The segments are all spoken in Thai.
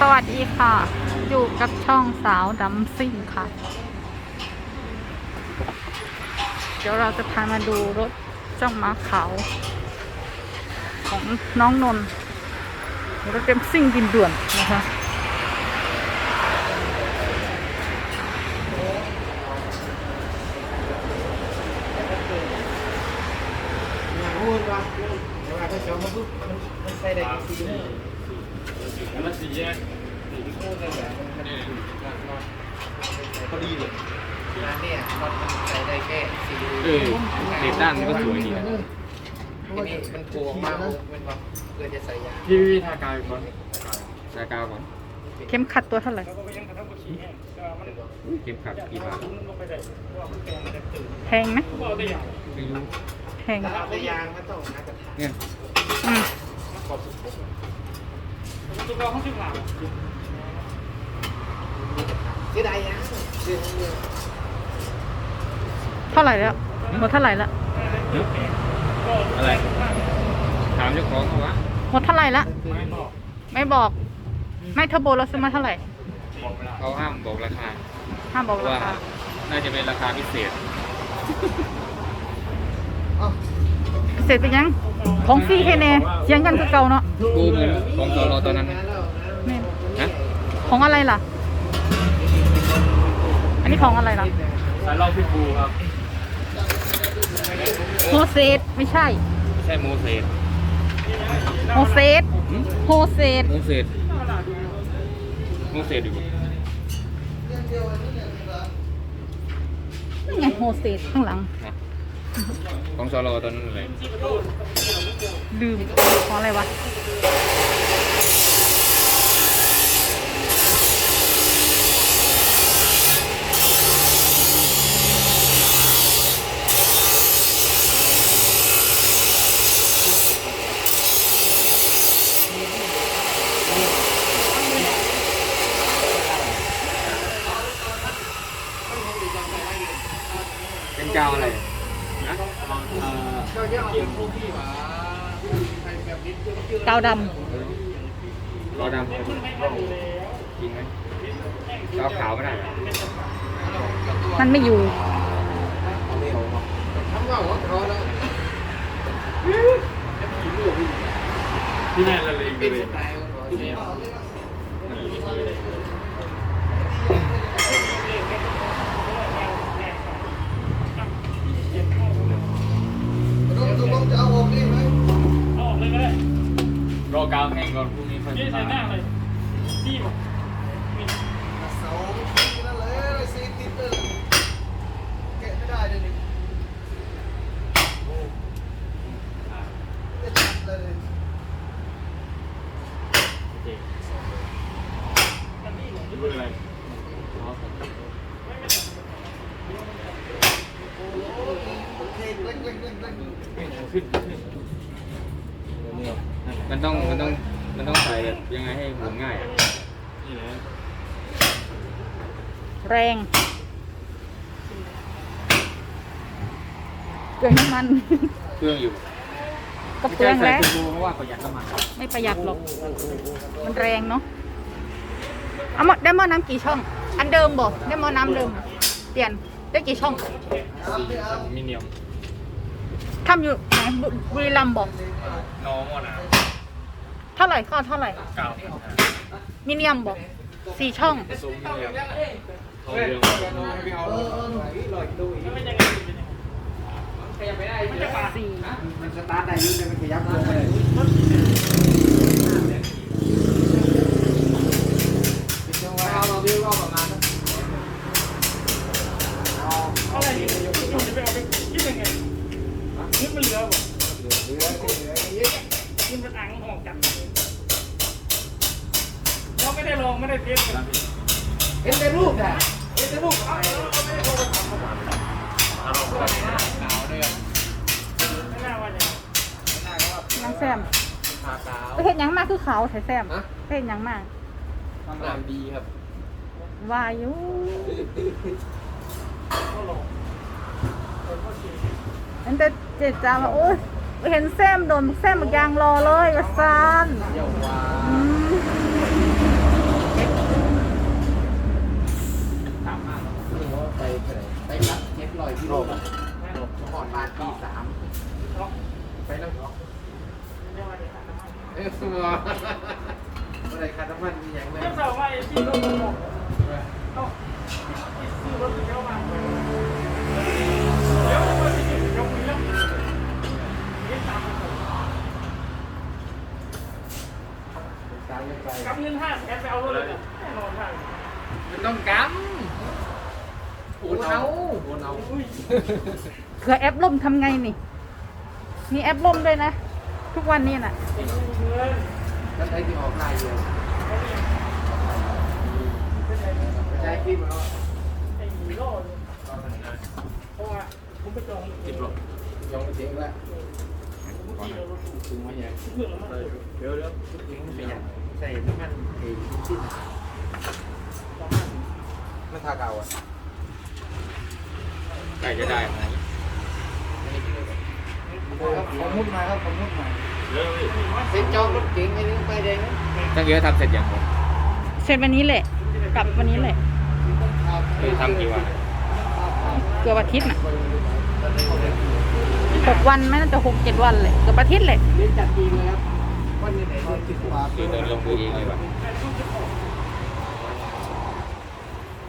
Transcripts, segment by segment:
สวัสดีค่ะ อยู่กับช่องสาวดัมซิ่งค่ะ เดี๋ยวเราจะพามาดูรถจ้าม้าขาวของน้องนนรถเต็มซิ่งดินด่วนนะคะ พูดว่าเวลาเขาจองมาปุ๊บมันมันใส่ได้กี่ปี มันสี แยกสี่ที่พูดเลยแบบมันมันพอดีเลยร้านเนี่ยมันใส่ได้แค่สี่เออเด็กด้านมันก็สวยดีนะทีนี้มันโกงมากมันว่าเพื่อจะใส่ยาพี่พี่ทากาวก่อนทากาวก่อนเข็มขัดตัวเท่าไหร่เก็บขัดกี่บาทแพงไหมไม่รู้แพงแต่ยาง มันต้องนักกระถางเนี่ยอืมขอบสุดเสียดายยางเสียเงินเท่าไหร่แล้วหมดเท่าไหร่แล้วอะไร ถามเจ้าของเขาวะหมดเท่าไหร่ละไม่บอก ไม่เทอร์โบเราซื้อมาเท่าไหร่ เขาห้ามบอกราคาห้ามบอกเพราะราว่าคาน่าจะเป็นราคาพิเศษอ๋อเสร็จไปยัง ของฟรีแค่แน่เสียงกันคือเก่าเนาะกูเหมือนของตอรอตอนนั้นงานแล้วแม่นนะของอะไรล่ะ อันนี้ของอะไรล่ะสายเล่าพี่ปูครับโฮเซตไม่ใช่ ไม่ใช่โมเสสโฮเซตโฮเซตโมเสสโมเสสอยู่นี่ไงโฮเซตข้างหลัง นะ ของตอลตอนนั้นเลย ลืมของอะไรวะ เป็นกาวอะไรนะ ก็จะเอาพว กที่ว่าใส่แบบนี้คือกาวดรอดำจริงไหมกาวขาวไม่ได้เหรอำมันไม่อยู่ทำว่าหัวเขาแล้วที่แม่ละเลงเป็นเลสย ไตล์ของเขา รอ กาวแห้งก่อนพรุ่งนี้ค่อยมาเสาที่นั่นเลยซีติดเลยแกะไม่ได้เลยนี่โอ้จะจับเลยโอเคไม่เป็นไรเอาผมโอเคเล็กเล็กเล็กเล็กขึ้นขึ้น มันต้องมันต้องมันต้องใส่แบบยังไงให้หมุนง่ายอะนี่แหละแรงเกลือน้ำมัน เครื่องอยู่ก็เปลืองแล้ว ไม่ใช่ใส่ turbo เพราะว่าประหยัดน้ำมันไม่ประหยัดหรอก มันแรงเนาะ เอาหมดได้หม้อน้ำกี่ช่อง อันเดิมบอกได้หม้อน้ำเดิม เปลี่ยนได้กี่ช่อง สี่อลูมิเนียม ทำอยู่ไหนบุบุรีรัมย์บอกน้องอะนะเท่าไหร่ข้อเท่าไหร่ เก้ามิเนียมบอกสี่ช่องซุ้มเนียมทองเรืองเออเออหน่อยลอยดูอีกสี่ มันสตาร์ทได้อยุ่งเลยมันขยับลงไป มันเหลือบ่เหลือเหลือเหลือเยอะนี่มันอังออกจากเราไม่ได้ลองไม่ได้เทสกันเห็นแต่รูปน่ะเห็นแต่รูปเอาไม่น่าว่าจะยังแซมทาขาวไปเห็นยังมากคือเขาวใส่แซมฮะไปเห็นยังมากน้ำดีครับวาอยุ อันแต่เจ็ดจ้าว่าโอ้ยเห็นแซมโดนแซมยางรอเลยกระซานสไปรับเช็ครอยที่โรงพลก่อนบานปีสามไปนั่งเหรอเออสมอเไรคาร์ดมันมีอย่างไรเจ้าว่าไอ้ที่โรงพาบ เผื่อแอปล่มทำไงนี่ มีแอปล่มด้วยนะ ทุกวันนี้น่ะไอ้เงินแล้วใช้ที่ออกไลน์อยู่ใช้คลิปเอาไอ้ฮีโร่เนี่ยเพราะว่าผมไปจองคลิปหรอยังไม่ถึงแล้วผมขี่รถตู้ถึงมาอย่างเรื่องมันเดี๋ยวเดี๋ยวถึงไม่อย่างใส่น้ำมันเอ้ชิ้นประมาณไม่ทาเก่าอะไก่จะได้ไหมผมมุดมาครับผมมุดมาเป็นจองรถเก๋งไอ้นี่ไปแดงตั้งเยอะทำเสร็จยังผมเสร็จวันนี้แหละ กลับวันนี้แหละ คือทำกี่วันเกือบอาทิตย์น่ะหกวันไหม่น่าจะหกเจ็ดวันเลยเกือบอาทิตย์เลยเรียนจัดจริงเลยครับวันนี้ไหนติดปากคือเดินลงมือเองเลยว่ะ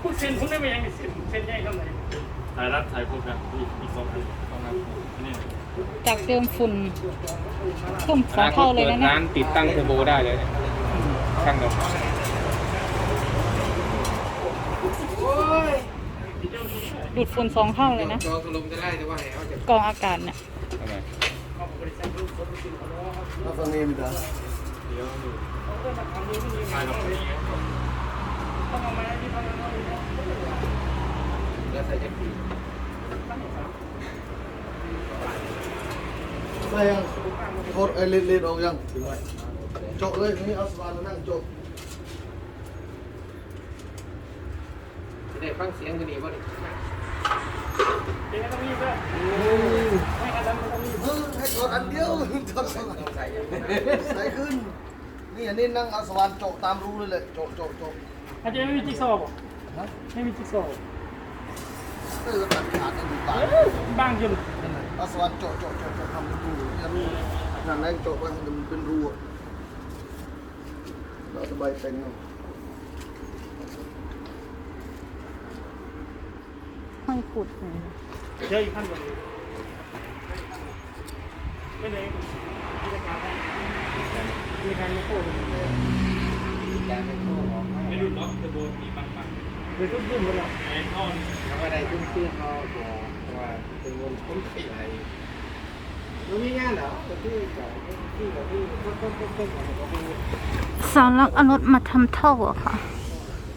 พูดเซ็นผมได้ไหมยังเซ็นเซ็นใหญ่เท่าไหร่ ถ่ายรัดถ่ายพวกกันอีกอีกสองอันอันนี้จากเดิมฝุ่นเพิ่มสองเท่าเลยนะเนี่ยร้านติดตั้งเทอร์โบได้เลยเนี่ยช่างกับดูดฝุ่นสองเท่าเลยนะจองถล่มจะไล่แต่ว่าให้เขาจะกรองอากาศเนี่ยทำไมแล้วฟังนี้มีกันเดี๋ยวดูถ่ายกับคนนี้ต้อง เอามาที่ทำงานเขาเลยนะแล้วใส่จะปีได้ยังโคตรไอ้เล็ดๆออกยังโจกเลยนี่เอาสบานมานั่งโจกจะได้ฟังเสียงกันดีป่ะนี่เดี๋ยวต้องรีบด้วยไม่งั้นแล้วมันต้องรีบเออให้ถอดอันเดียวถอดสบานต้องใส่ยังใส่ขึ้น นี่อันนี้นั่งเอาสว่านโจกตามรูเลยเลยโจกโจกโจกอาจจะไม่มีจิ๊กซอว์ป่ะนะไม่มีจิ๊กซอว์ เออตัดขาดกันอยู่ตายบ้างจนเอาสว่านโจกโจกโจกโจกทำเป็นรูเนี่ยรูนั่นแหละโจกไว้ให้มันเป็นรูอะเราสบายเต็งเอาห้อยขุดเลยเยอะอีกขั้นกว่านี้ไม่เลยมีราคาราคาไม่โคตรการเป็นโค้งไม่รู้ล็อกจะโดนมีบางบาง เดี๋ยวต้องยุ่งกันหรอกไอ้ท่อนทำอะไรตุ้มตื้นเขาบอกว่าเป็นวนคุ้มปีอะไรมันมีงานเหรอที่กับที่กับที่ต้นต้นต้นต้องเขาเป็นสาวลักเอารถมาทำท่ออะค่ะ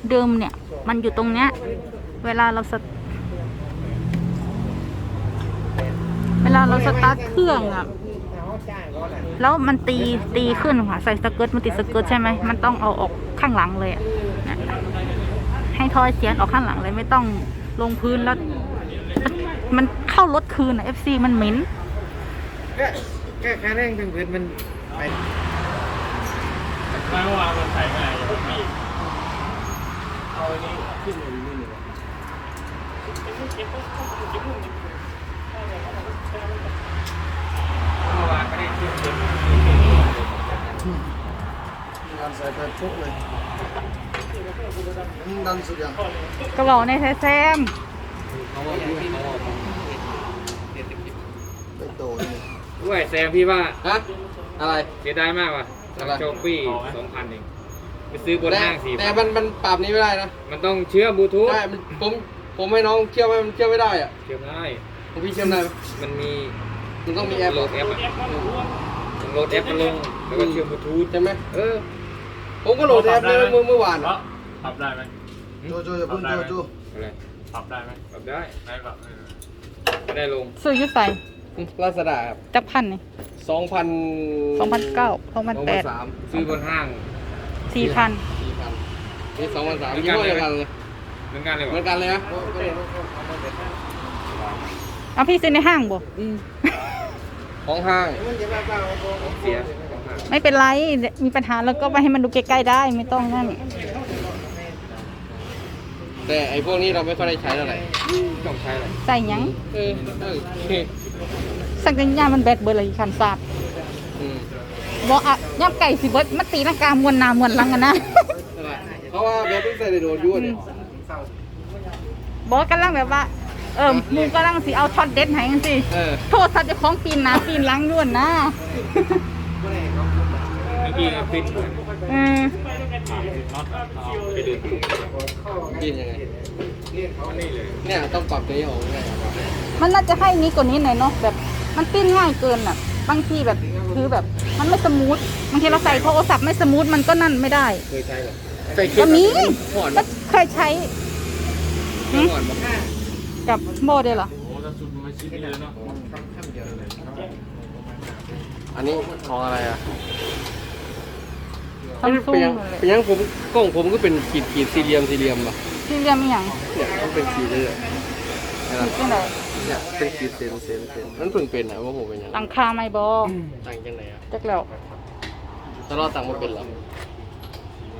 เดิมเนี่ย มันอยู่ตรงเนี้ย เวลาเราสเวลาเราสตาร์ทเครื่องอะแล้วมันตีตีขึ้นค่ะ ใส่สเกิร์ตมันติดสเกิร์ตใช่ไหมมันต้องเอาออกข้างหลังเลยอะ ให้ทอยเสียนออกข้างหลังเลยไม่ต้องลงพื้นแล้ว มันเข้ารถคืนอะ FC มันเหม็นแค่แค่แรงเป็นพื้นมันไปไม่เมื่อวานมันถ่ายมาอย่างนี้เอาอันนี้ขึ้นมาดีนี่เก็บต้องเก็บลูกนี่เมื่อวานไม่ได้ขึ้นจนงานใส่ไปโป๊ะเลยมัน ดันสุดยังก็บอกในแซมเขาว่าที่เขาออกเศรษฐกิจไปโตนี่ด้วยแซมพี่ว่าฮะอะไรเสียดายมากว่ะอะไรโจปี้สองพันเองไปซื้อบนแต่ห้างสี่แต่มันมันปรับนี้ไม่ได้นะ มันต้องเชื่อมบลูทูธใช่มันผมผมให้น้องเชื่อมไหมมันเชื่อมไม่ได้อะเชื่อมได้ของพี่เชื่อมได้ไหมมันมีมันต้องมีแอปโหลดแอปอะแอปมันรู้ว่าต้องโหลดแอปมาลงแล้วก็เชื่อมบลูทูธใช่ไหมเออ ผมก็โหลดแอปเลยเมื่อเมื่อวานเพอะราะปรับได้ไหมโจโจอย่าเพิ่งโจโจอะไรปรับได้ไหมปรับได้ได้ปรับเออไม่ได้ลงซื้ออยุใส่ลาซาด้าครับจักพันนี่สองพันสองพันเก้าสองพันแปดสามซื้อบนห้างสี่พันสี่พันนี่สองพันสามยี่ห้อเดียวกันเลยเหมือนกันเลยเหมือนวะกันเลยนะเอาพี่ซื้อในห้างบ่ของห้างของเสียของห้าง ไม่เป็นไร มีปัญหาแล้วก็ไปให้มันดูใกล้ๆได้ไม่ต้องนั่นแต่ไอ้พวกนี้เราไม่ค่อยได้ใช้เท่าไหร่ต้องใช้อะไรใส่หยัง เออเออสักกัญญามันแบดเบอร์เลยคันศาสตร์อืมบอกอะย่ำไก่สิเบิดมันตีลังกามวนหนามวนหลังกันนะ นั่นแหละเพราะว่าแบบเพิ่งใส่ในโดนยั่วเนี่ยบอกกำลังแบบว่า เออหมูกำลังสิเอาช็อตเด็ดให้จังสิเออ โทษสัตว์เจ้าของปีนหนะปีนหลังยวนนะเมื่อ กี้ก็ปิดเออน็อตไปดูกินยังไงเนี่ยต้องปรับตัวนี้ออกไงมันน่าจะให้นี้กว่านี้หน่อยเนาะแบบ มันปิ้นง่ายเกินอะ บางทีแบบคือแบบ มันไม่สมูทบางทีเราใส่โทรศัพท์ไม่สมูทมันก็นั่นไม่ได้เคยใช้เหรอใส่เข็ก็มีห่อนก็เคยใช้หืมห่อนปะกับโมเดลเหรอโอ้ถ้าสุดมันชิดเลยเนาะอันนี้ของอะไรอะ ซัมซุเป็นงยังเลยเป็นยังผมกล้องผมก็เป็นขีดขีดสี่เหลี่ยมสี่เหลี่ยมป่ะที่เรียมอีหยังเนี่ยมันเป็นขีดเลยนะที่ไหนเนี่ยเป็นขีดเซนเซนเซนมันเพิ่งเป็นอะว่าผมเป็นยังตังคาไม่บอต่างจังไหนอะจักแล้ว ตลอดต่างมาเป็นเหรอ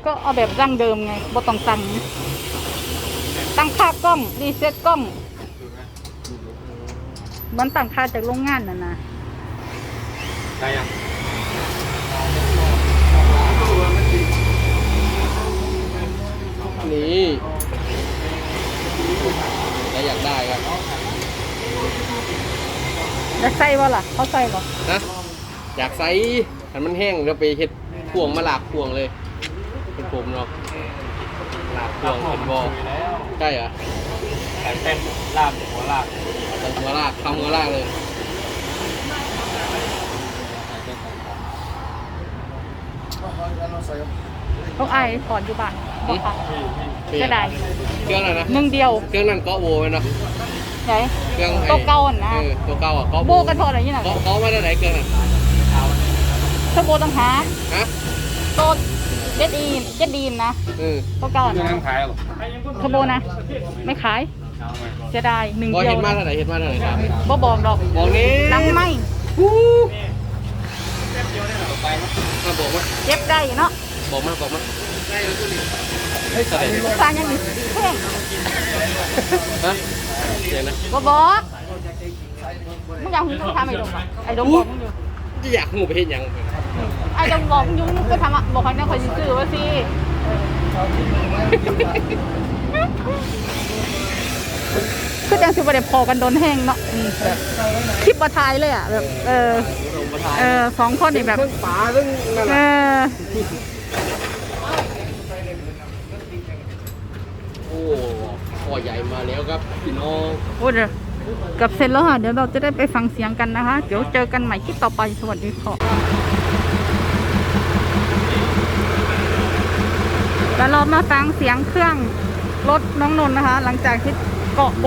ก็เอาแบบดั้งเดิมไงบ่ต้องตั้งตั้งค่ากล้องรีเซ็ตกล้องเหมันตั้งค่าจากโรงงานน่ะนะ ได้ยัง นี่แล้วอยากได้ครับแล้วใส่บ่ล่ะเขาใส่บ่นะอยากใส่หันมันแห้งแล้วไปเฮ็ดพวงมาหลากพวงเลย เป็นผมเนาะหลากพวงเป็นบอใช่เหรอใส่เต้นลาบหัวลาบใส่หัวลากทำหัวลากเลยเขาไอายถอนอยู่บ้านบ่ค่ะ เปลี่ยนจะได้เครื่องอะไรนะหนึ่งเดียวเครื่องนั้นเกาะโวไหมเนาะไหนเครื่องไอ้ตัวเก่าอะนะเออตัวเก่าอะเกาะโบกันถอดอะไรนี่น่ะเกาะเกาะมาได้ไหนเครื่องนั้นถ้าโบต้องหาฮะโตเจ็ดดีนเจ็ดดีนนะเออตัวเก่าอะเครื่องนะน้ำขายหรอทโบนะ ไม่ขายเอาไหมเสียดายหนึ่งบอเดียเห็วนมาเท่าไหร่เห็นมาเท่าไหร่ครับบ่บอกดอกบอกนี้นังไม่มาบอกมาเจ็บได้เนาะบอกมาบอกมา เฮ้ยใส่สร้างยังมีเพ่งฮะเดี๋ยวนะบ่บอกมึงอยากหูมึงทำไอ้ดงปะไอ้ดงบอกมึงอยู่จะอยากงูไปเห็นยังไอ้ดงบอกมึงอยู่มึงก็ทำอะบอกเขาเนี่ยคอยซื้อว่าสิคือจังสิบ่ได้พอกันโดนแห้งเนาะอืมแบบคลิปบ่ทายเลยอะแบบเออเออสองคนนี่แบบเรื่องป่าเรื่องนั่นเอน่ะ อโอ้คอใหญ่มาแล้วครับพี่น้องโอ้เดี๋ยวกับเสร็จแล้วค่ะเดี๋ยวเราจะได้ไปฟังเสียงกันนะคะ เดี๋ยวเจอกันใหม่คลิปต่อไปสวัสดีค่ะแล้วเรามาฟังเสียงเครื่องรถน้องนนท์นะคะ หลังจากที่เกาะโบ